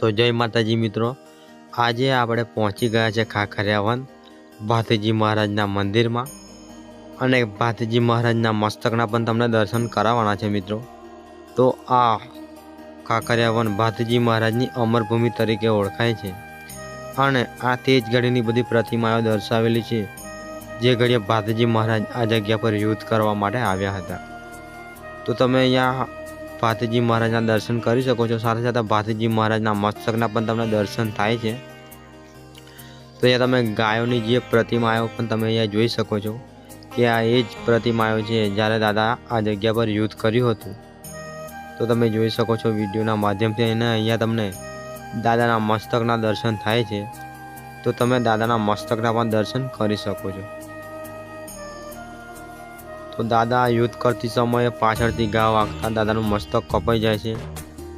તો જય માતાજી મિત્રો. આજે આપણે પહોંચી ગયા છે ખાખરિયા વન ભાતીજી મહારાજના મંદિરમાં. અને ભાતીજી મહારાજના મસ્તકના પણ તમને દર્શન કરાવવાના છે મિત્રો. તો આ ખાખરિયા વન ભાતીજી મહારાજની અમરભૂમિ તરીકે ઓળખાય છે. અને આ તે જ ઘડીની બધી પ્રતિમાઓ દર્શાવેલી છે, જે ઘડીએ ભાતીજી મહારાજ આ જગ્યા પર યુદ્ધ કરવા માટે આવ્યા હતા. તો તમે અહીંયા ભાતીજી મહારાજના દર્શન કરી શકો છો. સાથે સાથે ભાતીજી મહારાજના મસ્તકના પણ તમને દર્શન થાય છે. તો અહીંયા તમે ગાયોની જે પ્રતિમાઓ પણ તમે અહીંયા જોઈ શકો છો કે આ એ જ પ્રતિમાઓ છે જ્યારે દાદા આ જગ્યા પર યુદ્ધ કર્યું હતું. તો તમે જોઈ શકો છો વિડીયોના માધ્યમથી અને અહીંયા તમને દાદાના મસ્તકના દર્શન થાય છે. તો તમે દાદાના મસ્તકના પણ દર્શન કરી શકો છો. તો દાદા યુદ્ધ કરતી સમયે પાછળથી ઘા વાગતા દાદાનું મસ્તક કપાઈ જાય છે.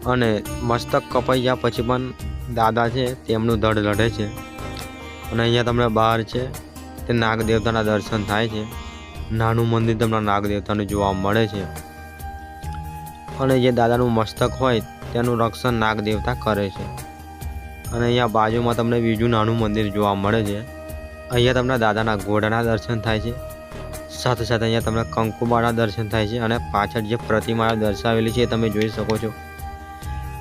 અને મસ્તક કપાઈ ગયા પછી પણ દાદા છે તેમનું ધડ લઢે છે. અને અહીંયા તમને બહાર છે તે નાગદેવતાના દર્શન થાય છે. નાનું મંદિર તમને નાગદેવતાનું જોવા મળે છે. અને જે દાદાનું મસ્તક હોય તેનું રક્ષણ નાગદેવતા કરે છે. અને અહીંયા બાજુમાં તમને બીજું નાનું મંદિર જોવા મળે છે. અહીંયા તમને દાદાના ઘોડાના દર્શન થાય છે. સાથે સાથે અહીંયા તમને કંકુબાળા દર્શન થાય છે અને પાછળ જે પ્રતિમાઓ દર્શાવેલી છે તમે જોઈ શકો છો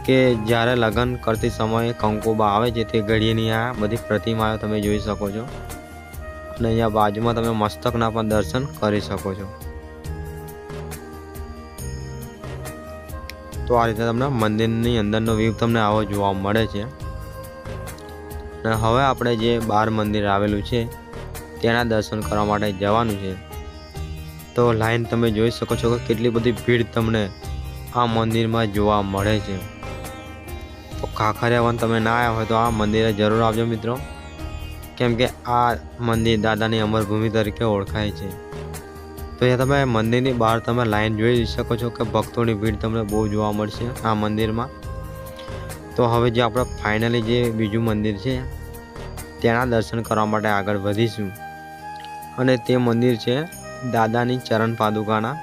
કે જ્યારે લગ્ન કરતી સમયે કંકુબા આવે છે તે ઘડીની આ બધી પ્રતિમાઓ તમે જોઈ શકો છો. અને અહીંયા બાજુમાં તમે મસ્તકના પણ દર્શન કરી શકો છો. તો આ રીતે તમને મંદિરની અંદરનો વ્યૂ તમને આવો જોવા મળે છે. અને હવે આપણે જે બાર મંદિર આવેલું છે, તેના દર્શન કરવા માટે જવાનું છે. તો લાઈન તમે જોઈ શકો છો કે કેટલી બધી ભીડ તમને આ મંદિરમાં જોવા મળે છે. તો ખાખરિયા તમે ના આવ્યા હોય તો આ મંદિરે જરૂર આવજો મિત્રો. કેમ કે આ મંદિર દાદાની અમરભૂમિ તરીકે ઓળખાય છે. તો અહીંયા તમે મંદિરની બહાર તમે લાઈન જોઈ શકો છો કે ભક્તોની ભીડ તમને બહુ જોવા મળશે આ મંદિરમાં. તો હવે જે આપણે ફાઇનલી જે બીજું મંદિર છે તેના દર્શન કરવા માટે આગળ વધીશું. અને તે મંદિર છે દાદાની ચરણ પાદુકાના.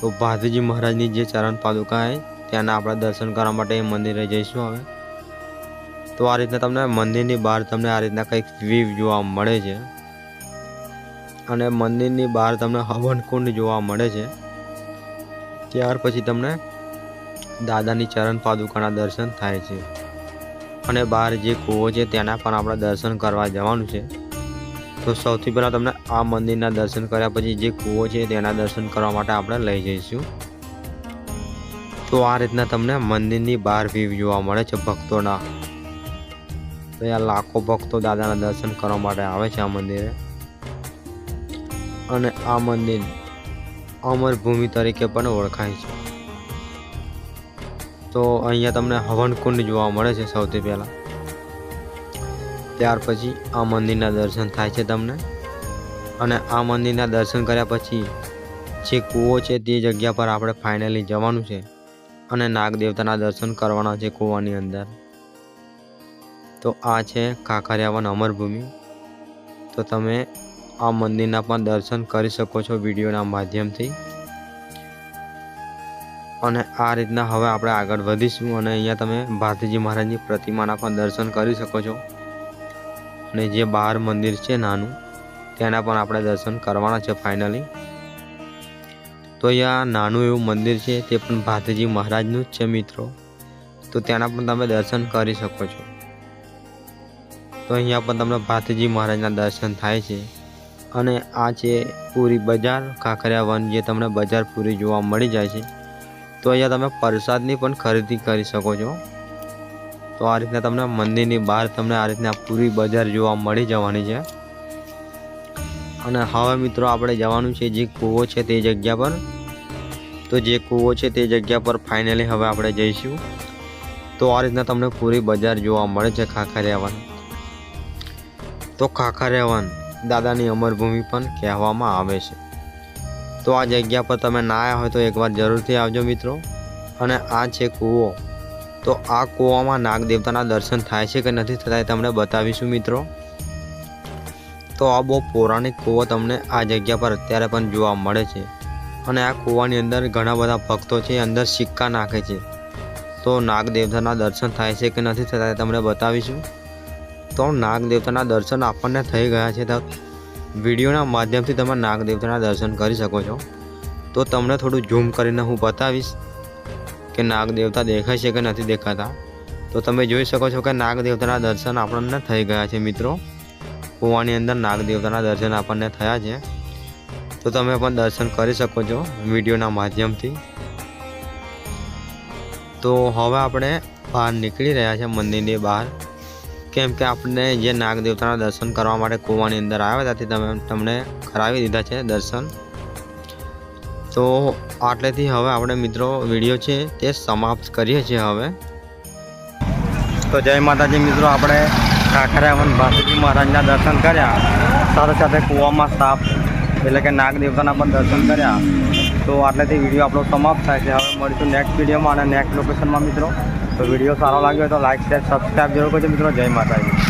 તો ભાદુજી મહારાજની જે ચરણ પાદુકા છે, ત્યાંના આપણે દર્શન કરવા માટે એ મંદિરે જઈશું હવે. તો આ રીતના તમને મંદિરની બહાર તમને આ રીતના કંઈક વ્યૂ જોવા મળે છે. અને મંદિરની બહાર તમને હવનકુંડ જોવા મળે છે. ત્યાર પછી તમને દાદાની ચરણ પાદુકાના દર્શન થાય છે. અને બહાર જે કૂવો છે, તેના પણ આપણે દર્શન કરવા જવાનું છે. તો સૌથી પહેલાં તમને આ મંદિરના દર્શન કર્યા પછી જે કૂવો છે તેના દર્શન કરવા માટે આપણે લઈ જઈશું. તો આ રીતના તમને મંદિરની બહાર વ્યૂ જોવા મળે છે ભક્તોના. તો અહીંયા લાખો ભક્તો દાદાના દર્શન કરવા માટે આવે છે આ મંદિરે. અને આ મંદિર અમરભૂમિ તરીકે પણ ઓળખાય છે. તો અહીંયા તમને હવન કુંડ જોવા મળે છે સૌથી પહેલાં. ત્યાર પછી આ મંદિરના દર્શન થાય છે તમને. અને આ મંદિરના દર્શન કર્યા પછી જે કૂવો છે તે જગ્યા પર આપણે ફાઇનલી જવાનું છે. અને નાગદેવતાના દર્શન કરવાના છે કૂવાની અંદર. તો આ છે કાંકરિયાવન અમરભૂમિ. તો તમે આ મંદિરના પણ દર્શન કરી શકો છો વિડીયોના માધ્યમથી. અને આ રીતના હવે આપણે આગળ વધીશું અને અહીંયા તમે ભારતીજી મહારાજની પ્રતિમાના પણ દર્શન કરી શકો છો. અને જે બહાર મંદિર છે નાનું, તેના પણ આપણે દર્શન કરવાના છે ફાઇનલી તો અહીંયા નાનું એવું મંદિર છે, તે પણ ભાતજી મહારાજનું જ છે મિત્રો. તો તેના પણ તમે દર્શન કરી શકો છો. તો અહીંયા પણ તમને ભાતજી મહારાજના દર્શન થાય છે. અને આ છે પૂરી બજાર, કાંકરિયા વન, જે તમને બજાર પૂરી જોવા મળી જાય છે. તો અહીંયા તમે પ્રસાદની પણ ખરીદી કરી શકો છો. તો આ રીતના તમને મંદિરની બહાર તમને આ રીતના પૂરી બજાર જોવા મળી જવાની છે. અને હવે મિત્રો આપણે જવાનું છે જે કૂવો છે તે જગ્યા પર. તો જે કૂવો છે તે જગ્યા પર ફાઇનલી હવે આપણે જઈશું. તો આ રીતના તમને પૂરી બજાર જોવા મળે છે ખાખરિયા વન તો ખાખરિયા વન દાદાની અમરભૂમિ પણ કહેવામાં આવે છે. તો આ જગ્યા પર તમે ના આવ્યા હોય તો એકવાર જરૂરથી આવજો મિત્રો. અને આ છે કૂવો. તો આ કૂવામાં નાગ દેવતાના દર્શન થાય છે કે નથી થતા એ તમને બતાવીશું મિત્રો. તો આ બહુ પૌરાણિક કૂવો તમને આ જગ્યા પર અત્યારે પણ જોવા મળે છે. અને આ કૂવાની અંદર ઘણા બધા ભક્તો છે અંદર સિક્કા નાખે છે. તો નાગ દેવતાના દર્શન થાય છે કે નથી થતા એ તમને બતાવીશું. તો નાગ દેવતાના દર્શન આપણને થઈ ગયા છે તો વિડીયોના માધ્યમથી તમે નાગ દેવતાના દર્શન કરી શકો છો. તો તમને થોડું ઝૂમ કરીને હું બતાવીશ. કે નાગ દેવતા દેખાય છે કે નથી દેખાતા? તો તમે જોઈ શકો છો કે નાગ દેવતાના દર્શન આપણને થઈ ગયા છે મિત્રો. કૂવાની અંદર નાગ દેવતાના દર્શન આપણને થયા છે. તો તમે પણ દર્શન કરી શકો છો વિડીયોના માધ્યમથી. તો હવે આપણે બહાર નીકળી રહ્યા છે મંદિરની બહાર. કેમ કે આપણે જે નાગ દેવતાના દર્શન કરવા માટે કૂવાની અંદર આવ્યા ત્યાંથી તમે તમને કરાવી દીધા છે દર્શન. તો આટલેથી હવે આપણે મિત્રો વીડિયો છે તે સમાપ્ત કરીએ છીએ હવે. તો જય માતાજી મિત્રો, આપણે કાંકરિયાવન ભાસુજી મહારાજના દર્શન કર્યા. સાથે સાથે કૂવામાં સાપ, એટલે કે નાગ દેવતાના પણ દર્શન કર્યા. તો આટલેથી વીડિયો આપણો સમાપ્ત થાય છે. હવે મળીશું નેક્સ્ટ વિડીયોમાં અને નેક્સ્ટ લોકેશનમાં મિત્રો. તો વીડિયો સારો લાગ્યો હોય તો લાઈક શેર સબસ્ક્રાઈબ જરૂર કરજો મિત્રો. જય માતાજી.